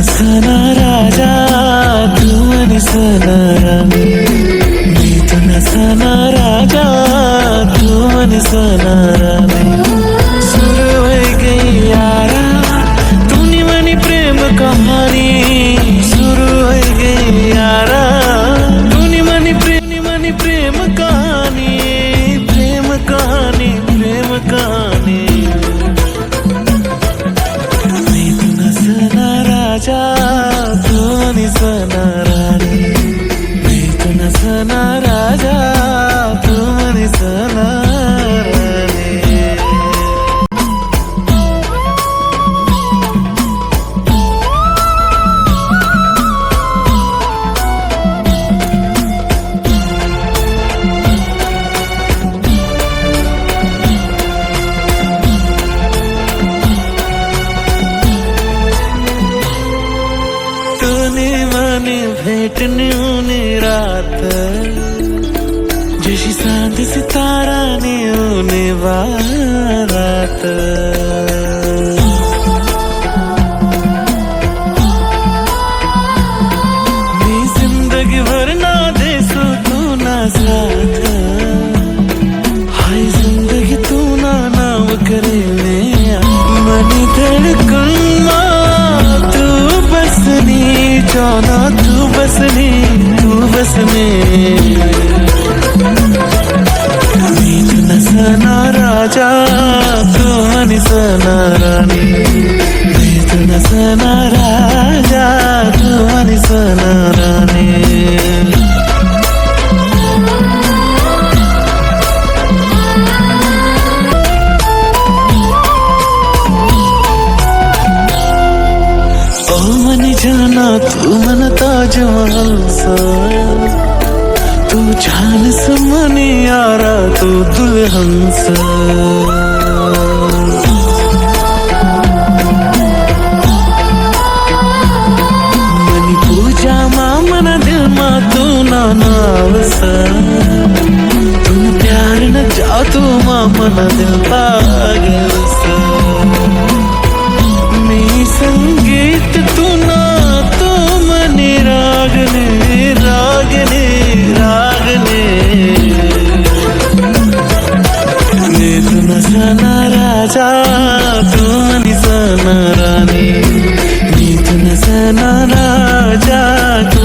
सन राजा, तू आणि सन राणी मी तुला सन राजा, तू आणि सन राणी सुरू होई गई मनी प्रेम कहानी। धनी सना राणी सना राजा तुम्ही सना गाणे भेटणे ऊने रात। जशी सांध सिताराने ऊने वारात। बसनी तू बसने मी तुला सना राजा तू आणि सना राणी मी तुला सना राजा तू आणि तू मन ताज महल सा तू जान सुमने यारा तू दुल्हन सा मनी पूजा मा मन दिल मा तू ना नाव सा तू प्यार न जा तू मा मन दिल पागल నా రాజా తూ